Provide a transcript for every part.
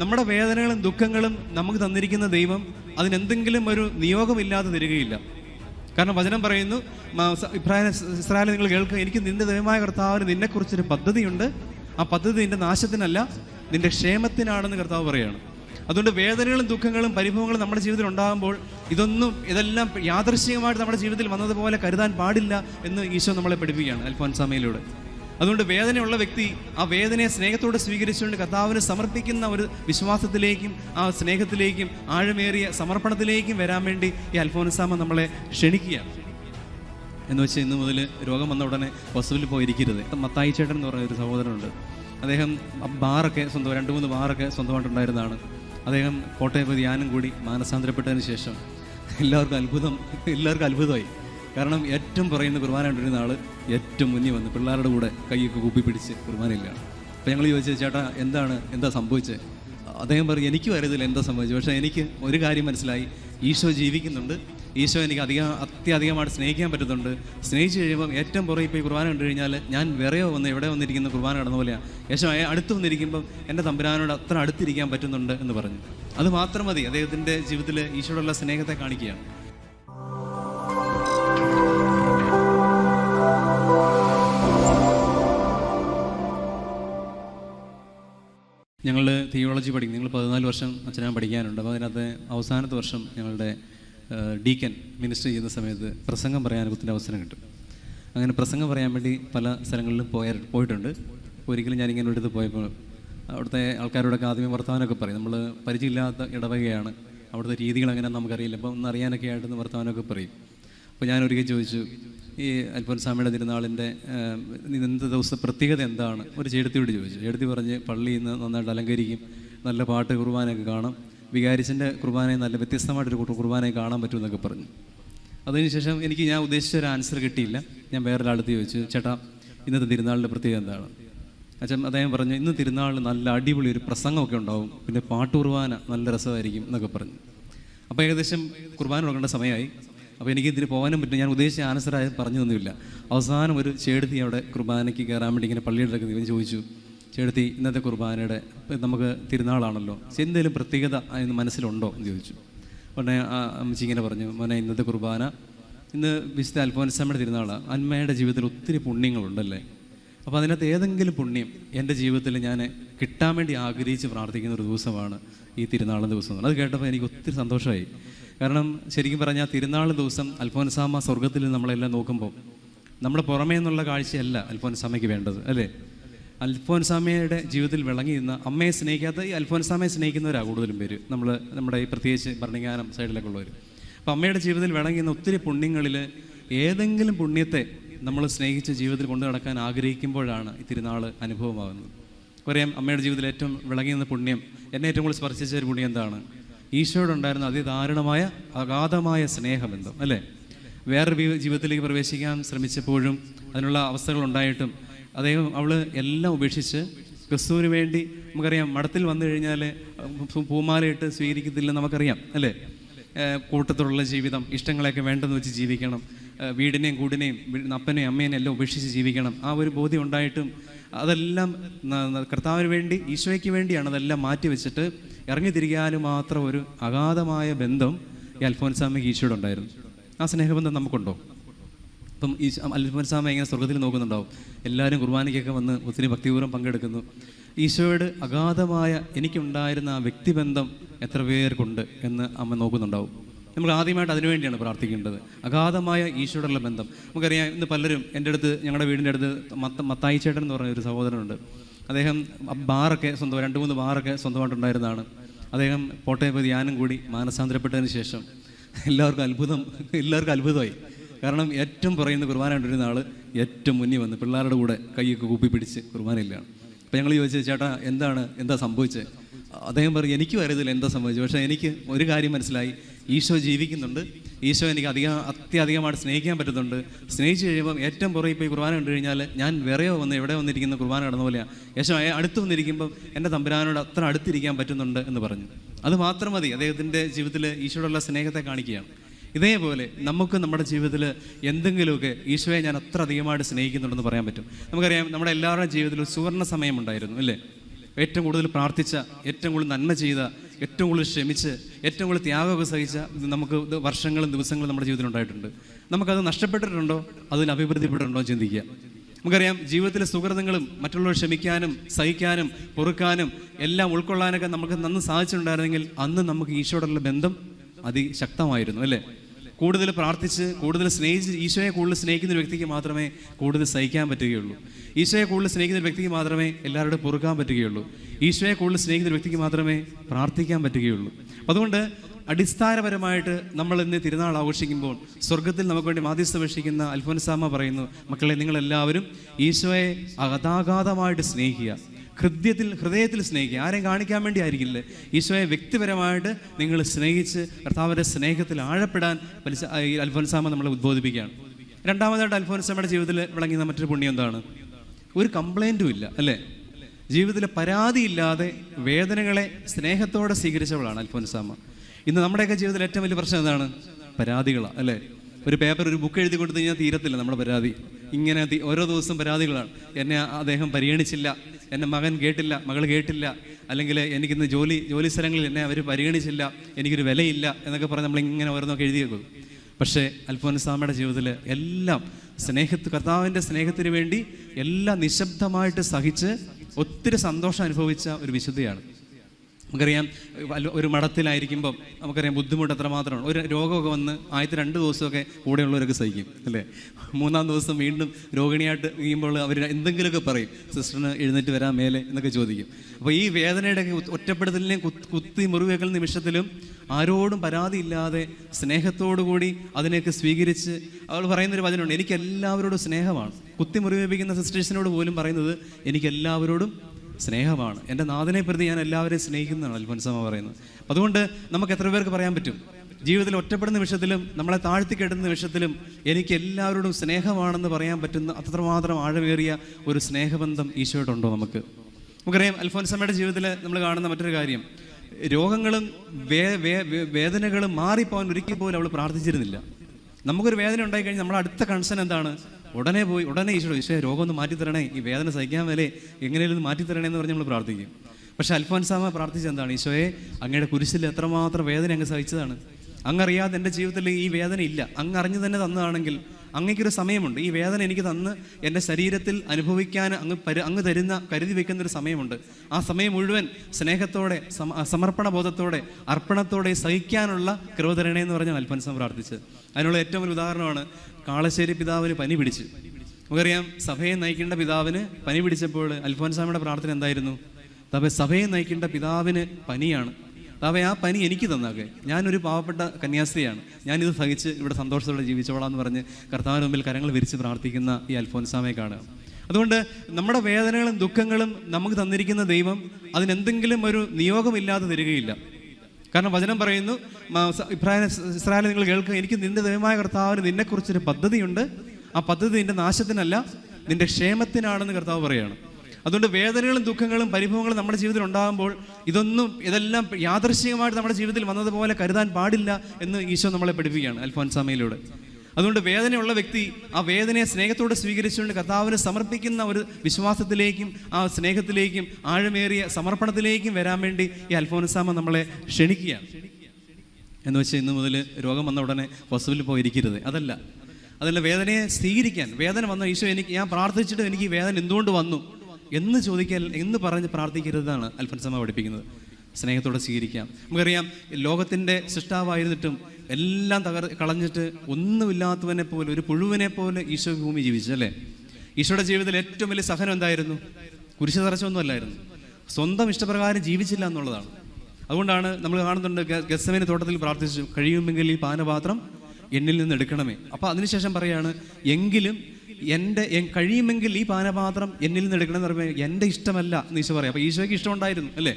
നമ്മുടെ വേദനകളും ദുഃഖങ്ങളും നമുക്ക് തന്നിരിക്കുന്ന ദൈവം അതിനെന്തെങ്കിലും ഒരു നിയോഗമില്ലാതെ തരികയില്ല. കാരണം വചനം പറയുന്നു ഇബ്രാഹിം ഇസ്രായേൽ നിങ്ങൾ കേൾക്കുക എനിക്ക് നിന്റെ ദൈവമായ കർത്താവിന് നിന്നെക്കുറിച്ചൊരു പദ്ധതിയുണ്ട്. ആ പദ്ധതി നിന്റെ നാശത്തിനല്ല നിന്റെ ക്ഷേമത്തിനാണെന്ന് കർത്താവ് പറയുകയാണ് അതുകൊണ്ട് വേദനകളും ദുഃഖങ്ങളും പരിഭവങ്ങളും നമ്മുടെ ജീവിതത്തിൽ ഉണ്ടാകുമ്പോൾ ഇതൊന്നും ഇതെല്ലാം യാദൃശ്ചികമായിട്ട് നമ്മുടെ ജീവിതത്തിൽ വന്നതുപോലെ കരുതാൻ പാടില്ല എന്ന് ഈശോ നമ്മളെ പഠിപ്പിക്കുകയാണ് അൽഫോൻസാമയിലൂടെ. അതുകൊണ്ട് വേദനയുള്ള വ്യക്തി ആ വേദനയെ സ്നേഹത്തോടെ സ്വീകരിച്ചുകൊണ്ട് കർത്താവിന് സമർപ്പിക്കുന്ന ഒരു വിശ്വാസത്തിലേക്കും ആ സ്നേഹത്തിലേക്കും ആഴമേറിയ സമർപ്പണത്തിലേക്കും വരാൻ വേണ്ടി ഈ അൽഫോൻസാമ നമ്മളെ ക്ഷണിക്കുകയാണ്. എന്ന് വെച്ചാൽ ഇന്ന് മുതൽ രോഗം വന്ന ഉടനെ ഹോസ്പിറ്റലിൽ പോയിരിക്കരുത്. മത്തായി ചേട്ടൻ എന്ന് പറഞ്ഞ ഒരു സഹോദരനുണ്ട്. അദ്ദേഹം ബാറൊക്കെ സ്വന്തം രണ്ട് മൂന്ന് ബാറൊക്കെ സ്വന്തമായിട്ടുണ്ടായിരുന്നതാണ്. അദ്ദേഹം കോട്ടയം ധ്യാനം കൂടി മാനസാന്തരപ്പെട്ടതിന് ശേഷം എല്ലാവർക്കും അത്ഭുതം എല്ലാവർക്കും അത്ഭുതമായി. കാരണം ഏറ്റവും പറയുന്ന കുർബാന കണ്ടിരുന്ന ആൾ ഏറ്റവും മുന്നിൽ വന്ന് പിള്ളേരുടെ കൂടെ കൈയൊക്കെ കൂപ്പി പിടിച്ച് കുർബാനയിലാണ്. അപ്പോൾ ഞങ്ങൾ ചോദിച്ചത് ചേട്ടാ എന്താണ് എന്താ സംഭവിച്ചത് അദ്ദേഹം പറയും എനിക്കും അറിയത്തില്ല എന്താ സംഭവിച്ചത് പക്ഷേ എനിക്ക് ഒരു കാര്യം മനസ്സിലായി. ഈശോ ജീവിക്കുന്നുണ്ട്. ഈശോ എനിക്ക് അധികം അത്യധികമായിട്ട് സ്നേഹിക്കാൻ പറ്റുന്നുണ്ട്. സ്നേഹിച്ച് കഴിയുമ്പോൾ ഏറ്റവും പുറകെ ഇപ്പോൾ ഈ കുർബാന കണ്ടു കഴിഞ്ഞാൽ ഞാൻ വേറെയോ വന്ന് എവിടെ വന്നിരിക്കുന്ന കുർബാന കടന്ന പോലെയാണ് യേശോ അടുത്ത് വന്നിരിക്കുമ്പം എന്റെ തമ്പുരാനോട് അത്ര അടുത്തിരിക്കാൻ പറ്റുന്നുണ്ട് എന്ന് പറഞ്ഞു. അത് മാത്രം മതി. അദ്ദേഹത്തിന്റെ ജീവിതത്തിൽ ഈശോടുള്ള സ്നേഹത്തെ കാണിക്കുകയാണ്. ഞങ്ങൾ തിയോളജി പഠിക്കും. ഞങ്ങൾ പതിനാല് വർഷം അച്ഛനാൻ പഠിക്കാനുണ്ട്. അപ്പോൾ അതിനകത്ത് അവസാനത്തെ വർഷം ഞങ്ങളുടെ ഡീക്കൻ മിനിസ്റ്റർ ചെയ്യുന്ന സമയത്ത് പ്രസംഗം പറയാൻ ഒത്തിരി അവസരം കിട്ടും. അങ്ങനെ പ്രസംഗം പറയാൻ വേണ്ടി പല സ്ഥലങ്ങളിലും പോയ പോയിട്ടുണ്ട്. ഒരിക്കലും ഞാനിങ്ങനെ എടുത്ത് പോയപ്പോൾ അവിടുത്തെ ആൾക്കാരോടൊക്കെ ആദ്യമേ വർത്തമാനമൊക്കെ പറയും. നമ്മൾ പരിചയമില്ലാത്ത ഇടവകയാണ്. അവിടുത്തെ രീതികൾ അങ്ങനെ നമുക്കറിയില്ല. അപ്പോൾ ഒന്ന് അറിയാനൊക്കെ ആയിട്ടൊന്ന് വർത്തമാനമൊക്കെ പറയും. അപ്പോൾ ഞാൻ ഒരിക്കൽ ചോദിച്ചു ഈ അൽഫോൻസാമയുടെ തിരുനാളിന്റെ ഇന്നത്തെ ദിവസത്തെ പ്രത്യേകത എന്താണ്? ഒരു ചേടത്തിയോട് ചോദിച്ചു. ചേടത്തി പറഞ്ഞ് പള്ളി നിന്ന് നന്നായിട്ട് അലങ്കരിക്കും നല്ല പാട്ട് കുർബാനയൊക്കെ കാണും വികാരിച്ചിന്റെ കുർബാനയെ നല്ല വ്യത്യസ്തമായിട്ടൊരു കുർ- കുർബാനയെ കാണാൻ പറ്റുമെന്നൊക്കെ പറഞ്ഞു. അതിനുശേഷം എനിക്ക് ഞാൻ ഉദ്ദേശിച്ച ഒരു ആൻസർ കിട്ടിയില്ല. ഞാൻ വേറൊരാളത്ത് ചോദിച്ചു ചേട്ടാ ഇന്നത്തെ തിരുനാളിന്റെ പ്രത്യേകത എന്താണ്? അച്ഛൻ അദ്ദേഹം പറഞ്ഞു ഇന്ന് തിരുനാളിൽ നല്ല അടിപൊളി ഒരു പ്രസംഗമൊക്കെ ഉണ്ടാവും. പിന്നെ പാട്ട് കുർബാന നല്ല രസമായിരിക്കും എന്നൊക്കെ പറഞ്ഞു. അപ്പോൾ ഏകദേശം കുർബാന തുടങ്ങേണ്ട സമയമായി. അപ്പോൾ എനിക്ക് ഇതിന് പോകാനും പറ്റും ഞാൻ ഉദ്ദേശിച്ച ആനസറായ പറഞ്ഞു തന്നില്ല. അവസാനം ഒരു ചേടത്തി അവിടെ കുർബാനയ്ക്ക് കയറാൻ വേണ്ടി ഇങ്ങനെ പള്ളിയുടെ അടുത്ത് ഇവൻ ചോദിച്ചു ചേടത്തി ഇന്നത്തെ കുർബാനയുടെ നമുക്ക് തിരുനാളാണല്ലോ. എന്തെങ്കിലും പ്രത്യേകത അതിന് മനസ്സിലുണ്ടോ? എന്ന് ചോദിച്ചു. ഉടനെ അമ്മച്ചി ഇങ്ങനെ പറഞ്ഞു മോനെ ഇന്നത്തെ കുർബാന ഇന്ന് വിശുദ്ധ അൽഫോൻസമ്മയുടെ തിരുനാളാണ് അന്മയുടെ ജീവിതത്തിൽ ഒത്തിരി പുണ്യങ്ങളുണ്ടല്ലേ? അപ്പോൾ അതിനകത്ത് ഏതെങ്കിലും പുണ്യം എന്റെ ജീവിതത്തിൽ ഞാൻ കിട്ടാൻ വേണ്ടി ആഗ്രഹിച്ച് പ്രാർത്ഥിക്കുന്ന ഒരു ദിവസമാണ് ഈ തിരുനാളൻ ദിവസം. അത് കേട്ടപ്പോൾ എനിക്ക് ഒത്തിരി സന്തോഷമായി. കാരണം ശരിക്കും പറഞ്ഞാൽ തിരുനാൾ ദിവസം അൽഫോൻസാമ സ്വർഗത്തിൽ നമ്മളെല്ലാം നോക്കുമ്പോൾ നമ്മുടെ പുറമേ നിന്നുള്ള കാഴ്ചയല്ല അൽഫോൻസാമയ്ക്ക് വേണ്ടത് അല്ലേ? അൽഫോൻസാമയുടെ ജീവിതത്തിൽ വിളങ്ങി നിന്ന അമ്മയെ സ്നേഹിക്കാത്ത ഈ അൽഫോൻസാമയെ സ്നേഹിക്കുന്നവരാണ് കൂടുതലും പേര്. നമ്മൾ നമ്മുടെ ഈ പ്രത്യേകിച്ച് ഭരണങ്ങാനം സൈഡിലൊക്കെ ഉള്ളവർ അപ്പോൾ അമ്മയുടെ ജീവിതത്തിൽ വിളങ്ങി നിന്ന ഒത്തിരി പുണ്യങ്ങളിൽ ഏതെങ്കിലും പുണ്യത്തെ നമ്മൾ സ്നേഹിച്ച് ജീവിതത്തിൽ കൊണ്ടു നടക്കാൻ ആഗ്രഹിക്കുമ്പോഴാണ് ഈ തിരുനാൾ അനുഭവമാകുന്നത്. പറയാം അമ്മയുടെ ജീവിതത്തിൽ ഏറ്റവും വിളങ്ങി നിന്ന പുണ്യം എന്നെ ഏറ്റവും കൂടുതൽ സ്പർശിച്ച ഒരു പുണ്യം എന്താണ്? ഈശോയോടുണ്ടായിരുന്ന അതിദാരുണമായ അഗാധമായ സ്നേഹബന്ധം അല്ലേ? വേറൊരു ജീവിതത്തിലേക്ക് പ്രവേശിക്കാൻ ശ്രമിച്ചപ്പോഴും അതിനുള്ള അവസ്ഥകൾ ഉണ്ടായിട്ടും അദ്ദേഹം അവൾ എല്ലാം ഉപേക്ഷിച്ച് ക്രിസ്തുവിന് വേണ്ടി നമുക്കറിയാം മഠത്തിൽ വന്നു കഴിഞ്ഞാൽ പൂമാലയിട്ട് സ്വീകരിക്കത്തില്ലെന്ന് നമുക്കറിയാം അല്ലേ? കൂട്ടത്തോടുള്ള ജീവിതം ഇഷ്ടങ്ങളെയൊക്കെ വേണ്ടെന്ന് വെച്ച് ജീവിക്കണം. വീടിനെയും കൂടിനെയും അപ്പനെയും അമ്മേനെയും എല്ലാം ഉപേക്ഷിച്ച് ജീവിക്കണം. ആ ഒരു ബോധ്യം ഉണ്ടായിട്ടും അതെല്ലാം കർത്താവിന് വേണ്ടി ഈശോയ്ക്ക് വേണ്ടിയാണ് അതെല്ലാം മാറ്റി വെച്ചിട്ട് ഇറങ്ങി തിരികാനും മാത്രം ഒരു അഗാധമായ ബന്ധം ഈ അൽഫോൻസാമയ്ക്ക് ഈശോയുടെ ഉണ്ടായിരുന്നു. ആ സ്നേഹബന്ധം നമുക്കുണ്ടോ? ഇപ്പം ഈ അൽഫോൻസാമ ഇങ്ങനെ സ്വർഗത്തിൽ നോക്കുന്നുണ്ടാവും? എല്ലാവരും കുർബാനയ്ക്കൊക്കെ വന്ന് ഒത്തിരി ഭക്തിപൂർവം പങ്കെടുക്കുന്നു. ഈശോയോട് അഗാധമായ എനിക്കുണ്ടായിരുന്ന ആ വ്യക്തിബന്ധം എത്ര പേർക്കുണ്ട് എന്ന് അമ്മ നോക്കുന്നുണ്ടാവും. നമുക്ക് ആദ്യമായിട്ട് അതിനുവേണ്ടിയാണ് പ്രാർത്ഥിക്കേണ്ടത്. അഗാധമായ ഈശോയോടുള്ള ബന്ധം. നമുക്കറിയാം ഇന്ന് പലരും എന്റെ അടുത്ത് ഞങ്ങളുടെ വീടിന്റെ അടുത്ത് മത്ത മത്തായി ചേട്ടൻ എന്ന് പറഞ്ഞ ഒരു സഹോദരനുണ്ട്. അദ്ദേഹം ബാറൊക്കെ സ്വന്തം രണ്ട് മൂന്ന് ബാറൊക്കെ സ്വന്തമായിട്ടുണ്ടായിരുന്നതാണ് അദ്ദേഹം കോട്ടയം പോയി ധ്യാനം കൂടി മാനസാന്തരപ്പെട്ടതിന് ശേഷം എല്ലാവർക്കും അത്ഭുതം എല്ലാവർക്കും അത്ഭുതമായി. കാരണം ഏറ്റവും പറയുന്ന കുർബാന കണ്ടിരുന്ന ആൾ ഏറ്റവും മുന്നിൽ വന്ന് പിള്ളേരുടെ കൂടെ കൈയൊക്കെ കൂപ്പി പിടിച്ച് കുർബാനയിലാണ്. അപ്പോൾ ഞങ്ങൾ ചോദിച്ചത് ചേട്ടാ എന്താണ് എന്താ സംഭവിച്ചത് അദ്ദേഹം പറയും എനിക്കും അറിയത്തില്ല എന്താ സംഭവിച്ചത് പക്ഷേ എനിക്ക് ഒരു കാര്യം മനസ്സിലായി ഈശോ ജീവിക്കുന്നുണ്ട് ഈശോ എനിക്ക് അധികം അത്യധികമായിട്ട് സ്നേഹിക്കാൻ പറ്റുന്നുണ്ട്. സ്നേഹിച്ച് കഴിയുമ്പോൾ ഏറ്റവും പുറകെ പോയി കുർബാന കണ്ടു കഴിഞ്ഞാൽ ഞാൻ വേറെയോ വന്ന് എവിടെ വന്നിരിക്കുന്ന കുർബാന കടന്ന പോലെയാണ് യേശോ അടുത്ത് വന്നിരിക്കുമ്പോൾ എന്റെ തമ്പുരാനോട് അത്ര അടുത്തിരിക്കാൻ പറ്റുന്നുണ്ട് എന്ന് പറഞ്ഞു. അത് മാത്രം മതി. അദ്ദേഹത്തിന്റെ ജീവിതത്തിൽ ഈശോയോടുള്ള സ്നേഹത്തെ കാണിക്കുകയാണ്. ഇതേപോലെ നമുക്ക് നമ്മുടെ ജീവിതത്തിൽ എന്തെങ്കിലുമൊക്കെ ഈശോയെ ഞാൻ അത്ര അധികമായിട്ട് സ്നേഹിക്കുന്നുണ്ടെന്ന് പറയാൻ പറ്റും. നമുക്കറിയാം നമ്മുടെ എല്ലാവരുടെയും ജീവിതത്തിൽ ഒരു സുവർണ സമയമുണ്ടായിരുന്നു അല്ലേ? ഏറ്റവും കൂടുതൽ പ്രാർത്ഥിച്ച ഏറ്റവും കൂടുതൽ നന്മ ചെയ്ത ഏറ്റവും കൂടുതൽ ക്ഷമിച്ച് ഏറ്റവും കൂടുതൽ ത്യാഗമൊക്കെ സഹിച്ച നമുക്ക് വർഷങ്ങളും ദിവസങ്ങളും നമ്മുടെ ജീവിതത്തിൽ ഉണ്ടായിട്ടുണ്ട്. നമുക്കത് നഷ്ടപ്പെട്ടിട്ടുണ്ടോ? അതിൽ അഭിവൃദ്ധിപ്പെട്ടിട്ടുണ്ടോ ചിന്തിക്കുക. നമുക്കറിയാം ജീവിതത്തിലെ സുഹൃതങ്ങളും മറ്റുള്ളവർ ക്ഷമിക്കാനും സഹിക്കാനും പൊറുക്കാനും എല്ലാം ഉൾക്കൊള്ളാനൊക്കെ നമുക്ക് നന്ന് സാധിച്ചിട്ടുണ്ടായിരുന്നെങ്കിൽ അന്ന് നമുക്ക് ഈശോയോടുള്ള ബന്ധം അതിശക്തമായിരുന്നു അല്ലേ? കൂടുതൽ പ്രാർത്ഥിച്ച് കൂടുതൽ സ്നേഹിച്ച് ഈശോയെ കൂടുതൽ സ്നേഹിക്കുന്ന ഒരു വ്യക്തിക്ക് മാത്രമേ കൂടുതൽ സഹിക്കാൻ പറ്റുകയുള്ളൂ. ഈശോയെ കൂടുതൽ സ്നേഹിക്കുന്ന ഒരു വ്യക്തിക്ക് മാത്രമേ എല്ലാവരോടും പൊറുക്കാൻ പറ്റുകയുള്ളൂ. ഈശോയെ കൂടുതൽ സ്നേഹിക്കുന്ന ഒരു വ്യക്തിക്ക് മാത്രമേ പ്രാർത്ഥിക്കാൻ പറ്റുകയുള്ളൂ. അതുകൊണ്ട് അടിസ്ഥാനപരമായിട്ട് നമ്മൾ ഇന്ന് തിരുനാൾ ആഘോഷിക്കുമ്പോൾ സ്വർഗത്തിൽ നമുക്ക് വേണ്ടി മാധ്യസ്ഥ വീക്ഷിക്കുന്ന അൽഫോൻസാമ പറയുന്നു മക്കളെ നിങ്ങളെല്ലാവരും ഈശോയെ അഗതാഗാതമായിട്ട് സ്നേഹിക്കുക. ഹൃദയത്തിൽ ഹൃദയത്തിൽ സ്നേഹിക്കുക. ആരെയും കാണിക്കാൻ വേണ്ടി ആയിരിക്കില്ല ഈശോയെ വ്യക്തിപരമായിട്ട് നിങ്ങൾ സ്നേഹിച്ച് കർത്താവിന്റെ സ്നേഹത്തിൽ ആഴപ്പെടാൻ പലിശ ഈ അൽഫോൻസാമ നമ്മളെ ഉദ്ബോധിപ്പിക്കുകയാണ്. രണ്ടാമതായിട്ട് അൽഫോൻസാമയുടെ ജീവിതത്തിൽ വിളങ്ങുന്ന മറ്റൊരു പുണ്യം എന്താണ്? ഒരു കംപ്ലൈന്റും ഇല്ല അല്ലേ? ജീവിതത്തിൽ പരാതിയില്ലാതെ വേദനകളെ സ്നേഹത്തോടെ സ്വീകരിച്ചവളാണ് അൽഫോൻസാമ ഇന്ന് നമ്മുടെയൊക്കെ ജീവിതത്തിൽ ഏറ്റവും വലിയ പ്രശ്നം എന്താണ്? പരാതികളാണ് അല്ലേ? ഒരു പേപ്പർ ഒരു ബുക്ക് എഴുതി കൊടുത്തു കഴിഞ്ഞാൽ തീരത്തില്ല നമ്മുടെ പരാതി. ഇങ്ങനെ ഓരോ ദിവസവും പരാതികളാണ്. എന്നെ അദ്ദേഹം പരിഗണിച്ചില്ല. എന്റെ മകൻ കേട്ടില്ല മകൾ കേട്ടില്ല. അല്ലെങ്കിൽ എനിക്കിന്ന് ജോലി ജോലി സ്ഥലങ്ങളിൽ എന്നെ അവർ പരിഗണിച്ചില്ല. എനിക്കൊരു വിലയില്ല എന്നൊക്കെ പറഞ്ഞ് നമ്മളിങ്ങനെ ഓരോന്നൊക്കെ എഴുതി വെക്കും പക്ഷേ അൽഫോൻസാമയുടെ ജീവിതത്തിൽ എല്ലാം സ്നേഹത്ത് കർത്താവിന്റെ സ്നേഹത്തിന് വേണ്ടി എല്ലാം നിശബ്ദമായിട്ട് സഹിച്ച് ഒത്തിരി സന്തോഷം അനുഭവിച്ച ഒരു വിശുദ്ധയാണ്. നമുക്കറിയാം ഒരു മഠത്തിലായിരിക്കുമ്പം നമുക്കറിയാം ബുദ്ധിമുട്ട് എത്രമാത്രമാണ്. ഒരു രോഗമൊക്കെ വന്ന് ആദ്യത്തെ രണ്ട് ദിവസമൊക്കെ കൂടെയുള്ളവരൊക്കെ സഹിക്കും അല്ലേ? മൂന്നാം ദിവസം വീണ്ടും രോഗിണിയായിട്ട് കഴിയുമ്പോൾ അവർ എന്തെങ്കിലുമൊക്കെ പറയും സിസ്റ്ററിന് എഴുന്നേറ്റ് വരാൻ മേലെ എന്നൊക്കെ ചോദിക്കും. അപ്പോൾ ഈ വേദനയുടെ ഒറ്റപ്പെടുത്തലിനെയും കുത്തി മുറിവേക്കൽ നിമിഷത്തിലും ആരോടും പരാതിയില്ലാതെ സ്നേഹത്തോടു കൂടി അതിനെയൊക്കെ സ്വീകരിച്ച് അവൾ പറയുന്നൊരു വചനമുണ്ട് എനിക്ക് എല്ലാവരോടും സ്നേഹമാണ്. കുത്തി മുറിവേപ്പിക്കുന്ന സിസ്റ്റേഴ്സിനോട് പോലും പറയുന്നത് എനിക്ക് എല്ലാവരോടും സ്നേഹമാണ്. എന്റെ നാഥനെ പ്രതി ഞാൻ എല്ലാവരെയും സ്നേഹിക്കുന്നതാണ് അൽഫൻസമ്മ പറയുന്നത്. അതുകൊണ്ട് നമുക്ക് എത്ര പേർക്ക് പറയാൻ പറ്റും? ജീവിതത്തിൽ ഒറ്റപ്പെടുന്ന നിമിഷത്തിലും നമ്മളെ താഴ്ത്തി കെട്ടുന്ന നിമിഷത്തിലും എനിക്ക് എല്ലാവരോടും സ്നേഹമാണെന്ന് പറയാൻ പറ്റുന്ന അത്രമാത്രം ആഴമേറിയ ഒരു സ്നേഹബന്ധം ഈശോയോടുണ്ടോ നമുക്ക്? നമുക്കറിയാം അൽഫോൻസമ്മയുടെ ജീവിതത്തിൽ നമ്മൾ കാണുന്ന മറ്റൊരു കാര്യം. രോഗങ്ങളും വേ- വേ- വേദനകളും മാറിപ്പോകാൻ ഒരിക്കൽ പോലും അവൾ പ്രാർത്ഥിച്ചിരുന്നില്ല. നമുക്കൊരു വേദന ഉണ്ടായിക്കഴിഞ്ഞാൽ നമ്മുടെ അടുത്ത കൺസേൺ എന്താണ്? ഉടനെ പോയി ഉടനെ ഈശോ ഈശോ രോഗം ഒന്ന് മാറ്റിത്തരണേ ഈ വേദന സഹിക്കാൻ മേലെ എങ്ങനെയും മാറ്റിത്തരണേ എന്ന് പറഞ്ഞ് നമ്മൾ പ്രാർത്ഥിക്കും. പക്ഷെ അൽഫോൻസാമ പ്രാർത്ഥിച്ചത് എന്താണ്? ഈശോയെ അങ്ങയുടെ കുരിശിൽ എത്രമാത്രം വേദന അങ്ങ് സഹിച്ചതാണ്. അങ്ങറിയാതെ എന്റെ ജീവിതത്തിൽ ഈ വേദന ഇല്ല. അങ്ങ് അറിഞ്ഞു തന്നെ തന്നതാണെങ്കിൽ അങ്ങേക്കൊരു സമയമുണ്ട്. ഈ വേദന എനിക്ക് തന്ന് എന്റെ ശരീരത്തിൽ അനുഭവിക്കാൻ അങ്ങ് പരി അങ്ങ് തരുന്ന കരുതി വെക്കുന്ന ഒരു സമയമുണ്ട്. ആ സമയം മുഴുവൻ സ്നേഹത്തോടെ സമ- സമർപ്പണ ബോധത്തോടെ അർപ്പണത്തോടെ സഹിക്കാനുള്ള കൃപ എന്ന് പറഞ്ഞാൽ അൽഫൻസം പ്രാർത്ഥിച്ചത്. അതിനുള്ള ഏറ്റവും വലിയ ഉദാഹരണമാണ് കാളശ്ശേരി പിതാവിന് പനി പിടിച്ചു. നമുക്കറിയാം സഭയെ നയിക്കേണ്ട പിതാവിന് പനി പിടിച്ചപ്പോൾ അൽഫോൻസാമിയുടെ പ്രാർത്ഥന എന്തായിരുന്നു? താപേ സഭയെ നയിക്കേണ്ട പിതാവിന് പനിയാണ്. താപേ ആ പനി എനിക്ക് തന്നാകെ ഞാനൊരു പാവപ്പെട്ട കന്യാസ്ത്രീയാണ്. ഞാനിത് സഹിച്ച് ഇവിടെ സന്തോഷത്തോടെ ജീവിച്ചോളാന്ന് പറഞ്ഞ് കർത്താവിന് മുമ്പിൽ കരങ്ങൾ വിരിച്ച് പ്രാർത്ഥിക്കുന്ന ഈ അൽഫോൻസാമയെ കാണുക. അതുകൊണ്ട് നമ്മുടെ വേദനകളും ദുഃഖങ്ങളും നമുക്ക് തന്നിരിക്കുന്ന ദൈവം അതിനെന്തെങ്കിലും ഒരു നിയോഗമില്ലാതെ തരികയില്ല. കാരണം വചനം പറയുന്നു ഇബ്രാഹിം ഇസ്രായേൽ നിങ്ങൾ കേൾക്കുക. എനിക്ക് നിന്റെ ദൈവമായ കർത്താവിന് നിന്നെക്കുറിച്ചൊരു പദ്ധതിയുണ്ട്. ആ പദ്ധതി നിന്റെ നാശത്തിനല്ല നിന്റെ ക്ഷേമത്തിനാണെന്ന് കർത്താവ് പറയുകയാണ് അതുകൊണ്ട് വേദനകളും ദുഃഖങ്ങളും പരിഭവങ്ങളും നമ്മുടെ ജീവിതത്തിൽ ഉണ്ടാകുമ്പോൾ ഇതൊന്നും ഇതെല്ലാം യാദർശികമായിട്ട് നമ്മുടെ ജീവിതത്തിൽ വന്നതുപോലെ കരുതാൻ പാടില്ല എന്ന് ഈശോ നമ്മളെ പഠിപ്പിക്കുകയാണ് അൽഫോൻസാമയിലൂടെ. അതുകൊണ്ട് വേദനയുള്ള വ്യക്തി ആ വേദനയെ സ്നേഹത്തോടെ സ്വീകരിച്ചുകൊണ്ട് കർത്താവിന് സമർപ്പിക്കുന്ന ഒരു വിശ്വാസത്തിലേക്കും ആ സ്നേഹത്തിലേക്കും ആഴമേറിയ സമർപ്പണത്തിലേക്കും വരാൻ വേണ്ടി ഈ അൽഫോൻസാമ നമ്മളെ ക്ഷണിക്കുകയാണ്. എന്ന് വെച്ചാൽ ഇന്ന് മുതൽ രോഗം വന്ന ഉടനെ ഹോസ്പിറ്റലിൽ പോയിരിക്കരുത്. അതല്ല. അതല്ല വേദനയെ സ്വീകരിക്കാൻ. വേദന വന്ന ഈശോ എനിക്ക് ഞാൻ പ്രാർത്ഥിച്ചിട്ട് എനിക്ക് ഈ വേദന എന്തുകൊണ്ട് വന്നു? എന്ന് ചോദിക്കാൻ എന്ന് പറഞ്ഞ് പ്രാർത്ഥിക്കരുതാണ് അൽഫൻസമ്മ പഠിപ്പിക്കുന്നത്. സ്നേഹത്തോടെ സ്വീകരിക്കാം. നമുക്കറിയാം ലോകത്തിന്റെ സൃഷ്ടാവായിരുന്നിട്ടും എല്ലാം തകർ കളഞ്ഞിട്ട് ഒന്നുമില്ലാത്തവനെ പോലെ ഒരു പുഴുവിനെ പോലെ ഈശോ ഭൂമി ജീവിച്ചു അല്ലേ? ഈശോയുടെ ജീവിതത്തിൽ ഏറ്റവും വലിയ സഹനം എന്തായിരുന്നു? കുരിശ് തറച്ചൊന്നും അല്ലായിരുന്നു സ്വന്തം ഇഷ്ടപ്രകാരം ജീവിച്ചില്ല എന്നുള്ളതാണ്. അതുകൊണ്ടാണ് നമ്മൾ കാണുന്നുണ്ട് ഗ- തോട്ടത്തിൽ പ്രാർത്ഥിച്ചു കഴിയുമെങ്കിൽ ഈ പാനപാത്രം എന്നിൽ നിന്ന് എടുക്കണമേ. അപ്പോൾ അതിനുശേഷം പറയാണ് എങ്കിലും എന്റെ എൻ- കഴിയുമെങ്കിൽ ഈ പാനപാത്രം എന്നിൽ നിന്ന് എടുക്കണം എന്ന് പറയുമ്പോൾ എന്റെ ഇഷ്ടമല്ല എന്ന് ഈശോ പറയാം. അപ്പോൾ ഈശോയ്ക്ക് ഇഷ്ടമുണ്ടായിരുന്നു അല്ലേ?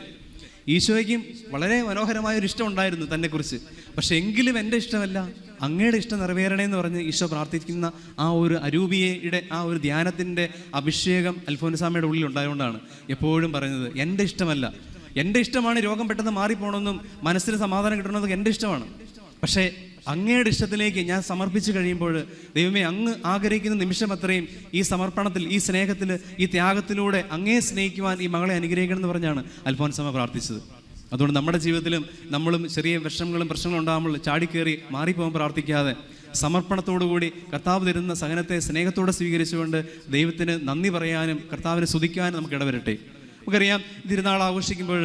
ഈശോയ്ക്കും വളരെ മനോഹരമായ ഒരു ഇഷ്ടം ഉണ്ടായിരുന്നു തന്നെക്കുറിച്ച്. പക്ഷെ എങ്കിലും എന്റെ ഇഷ്ടമല്ല. അങ്ങയുടെ ഇഷ്ടം നിറവേറണേ എന്ന് പറഞ്ഞ് ഈശോ പ്രാർത്ഥിക്കുന്ന ആ ഒരു അരൂപിയയുടെ ആ ഒരു ധ്യാനത്തിന്റെ അഭിഷേകം അൽഫോൻസാമയുടെ ഉള്ളിൽ ഉണ്ടായതുകൊണ്ടാണ് എപ്പോഴും പറയുന്നത് എന്റെ ഇഷ്ടമല്ല. എന്റെ ഇഷ്ടമാണ് രോഗം പെട്ടെന്ന് മാറിപ്പോണമെന്നും മനസ്സിന് സമാധാനം കിട്ടണമെന്നൊക്കെ എന്റെ ഇഷ്ടമാണ്. പക്ഷേ അങ്ങയുടെ ഇഷ്ടത്തിലേക്ക് ഞാൻ സമർപ്പിച്ചു കഴിയുമ്പോൾ ദൈവമേ അങ്ങ് ആഗ്രഹിക്കുന്ന നിമിഷം അത്രയും ഈ സമർപ്പണത്തിൽ ഈ സ്നേഹത്തിൽ ഈ ത്യാഗത്തിലൂടെ അങ്ങേ സ്നേഹിക്കുവാൻ ഈ മകളെ അനുഗ്രഹിക്കണം എന്ന് പറഞ്ഞാണ് അൽഫോൻസമ്മ പ്രാർത്ഥിച്ചത്. അതുകൊണ്ട് നമ്മുടെ ജീവിതത്തിലും നമ്മളും ചെറിയ വിഷമങ്ങളും പ്രശ്നങ്ങളും ഉണ്ടാകുമ്പോൾ ചാടിക്കേറി മാറിപ്പോകാൻ പ്രാർത്ഥിക്കാതെ സമർപ്പണത്തോടുകൂടി കർത്താവ് തരുന്ന സഹനത്തെ സ്നേഹത്തോടെ സ്വീകരിച്ചുകൊണ്ട് ദൈവത്തിന് നന്ദി പറയാനും കർത്താവിനെ സ്തുതിക്കാനും നമുക്ക് ഇടവരട്ടെ. നമുക്കറിയാം തിരുനാൾ ആഘോഷിക്കുമ്പോൾ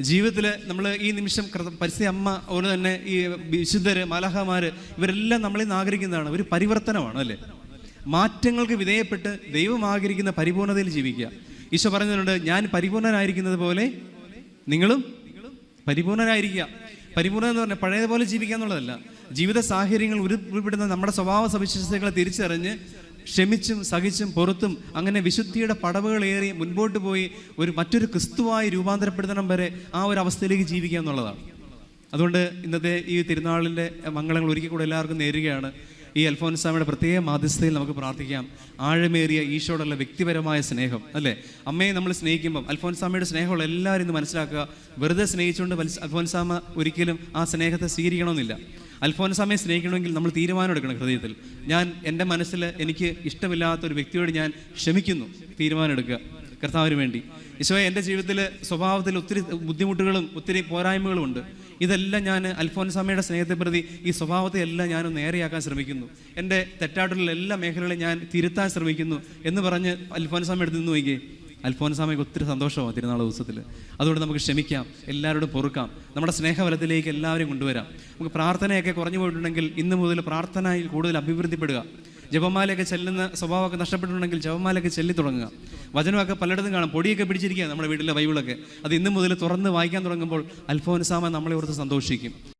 ജീവിതത്തിൽ നമ്മൾ ഈ നിമിഷം പരിസ്ഥിതി അമ്മ അതുപോലെ തന്നെ ഈ വിശുദ്ധര് മലഹമാര് ഇവരെല്ലാം നമ്മളിൽ നിന്ന് ആഗ്രഹിക്കുന്നതാണ്. ഒരു പരിവർത്തനമാണ് അല്ലേ? മാറ്റങ്ങൾക്ക് വിധേയപ്പെട്ട് ദൈവം ആഗ്രഹിക്കുന്ന പരിപൂർണതയിൽ ജീവിക്കുക. ഈശോ പറഞ്ഞിട്ടുണ്ട് ഞാൻ പരിപൂർണനായിരിക്കുന്നത് പോലെ നിങ്ങളും പരിപൂർണനായിരിക്കുക പരിപൂർണ എന്ന് പറഞ്ഞാൽ പഴയതുപോലെ ജീവിക്കുക എന്നുള്ളതല്ല. ജീവിത സാഹചര്യങ്ങൾ ഉരു ഉരുപ്പെടുന്ന നമ്മുടെ സ്വഭാവ സവിശേഷതകളെ തിരിച്ചറിഞ്ഞ് ക്ഷമിച്ചും സഹിച്ചും പുറത്തും അങ്ങനെ വിശുദ്ധിയുടെ പടവുകളേറി മുൻപോട്ട് പോയി ഒരു മറ്റൊരു ക്രിസ്തുവായി രൂപാന്തരപ്പെടുത്തണം വരെ ആ ഒരു അവസ്ഥയിലേക്ക് ജീവിക്കുക എന്നുള്ളതാണ്. അതുകൊണ്ട് ഇന്നത്തെ ഈ തിരുനാളിന്റെ മംഗളങ്ങൾ ഒരിക്കൽ കൂടെ എല്ലാവർക്കും നേരുകയാണ്. ഈ അൽഫോൻസാമയുടെ പ്രത്യേക മാധ്യസ്ഥയിൽ നമുക്ക് പ്രാർത്ഥിക്കാം. ആഴമേറിയ ഈശോടുള്ള വ്യക്തിപരമായ സ്നേഹം അല്ലേ? അമ്മയെ നമ്മൾ സ്നേഹിക്കുമ്പം അൽഫോൻസാമയുടെ സ്നേഹമുള്ള എല്ലാവരും ഇന്ന് മനസ്സിലാക്കുക. വെറുതെ സ്നേഹിച്ചുകൊണ്ട് അൽഫോൻസാമ ഒരിക്കലും ആ സ്നേഹത്തെ സ്വീകരിക്കണമെന്നില്ല. അൽഫോൻസാമയെ സ്നേഹിക്കണമെങ്കിൽ നമ്മൾ തീരുമാനം എടുക്കണം ഹൃദയത്തിൽ. ഞാൻ എന്റെ മനസ്സിൽ എനിക്ക് ഇഷ്ടമില്ലാത്ത ഒരു വ്യക്തിയോട് ഞാൻ ക്ഷമിക്കുന്നു. തീരുമാനം എടുക്കുക കർത്താവിന് വേണ്ടി. ഈശോയെ എന്റെ ജീവിതത്തിൽ സ്വഭാവത്തിൽ ഒത്തിരി ബുദ്ധിമുട്ടുകളും ഒത്തിരി പോരായ്മകളും ഉണ്ട്. ഇതെല്ലാം ഞാൻ അൽഫോൻസാമയുടെ സ്നേഹത്തെ പ്രതി ഈ സ്വഭാവത്തെ എല്ലാം ഞാൻ നേരെയാക്കാൻ ശ്രമിക്കുന്നു. എന്റെ തെറ്റായിട്ടുള്ള എല്ലാ മേഖലകളും ഞാൻ തിരുത്താൻ ശ്രമിക്കുന്നു എന്ന് പറഞ്ഞ് അൽഫോൻസാമ എടുത്ത് നിന്ന് നോക്കിയേ അൽഫോൻസാമയ്ക്ക് ഒത്തിരി സന്തോഷമാണ് തിരുനാൾ ദിവസത്തിൽ അതുകൊണ്ട് നമുക്ക് ക്ഷമിക്കാം എല്ലാവരോടും പൊറുക്കാം. നമ്മുടെ സ്നേഹബലത്തിലേക്ക് എല്ലാവരെയും കൊണ്ടുവരാം. നമുക്ക് പ്രാർത്ഥനയൊക്കെ കുറഞ്ഞു പോയിട്ടുണ്ടെങ്കിൽ ഇന്ന് മുതൽ പ്രാർത്ഥനയിൽ കൂടുതൽ അഭിവൃദ്ധിപ്പെടുക. ജപമാലയൊക്കെ ചെല്ലുന്ന സ്വഭാവമൊക്കെ നഷ്ടപ്പെട്ടിട്ടുണ്ടെങ്കിൽ ജപമാലയൊക്കെ ചെല്ലി തുടങ്ങുക. വചനമൊക്കെ പലയിടത്തും കാണാം. പൊടിയൊക്കെ പിടിച്ചിരിക്കുക നമ്മുടെ വീട്ടിലെ ബൈബിളൊക്കെ. അത് ഇന്നു മുതൽ തുറന്ന് വായിക്കാൻ തുടങ്ങുമ്പോൾ അൽഫോൻസാമ നമ്മളെ ഓർത്ത് സന്തോഷിക്കും.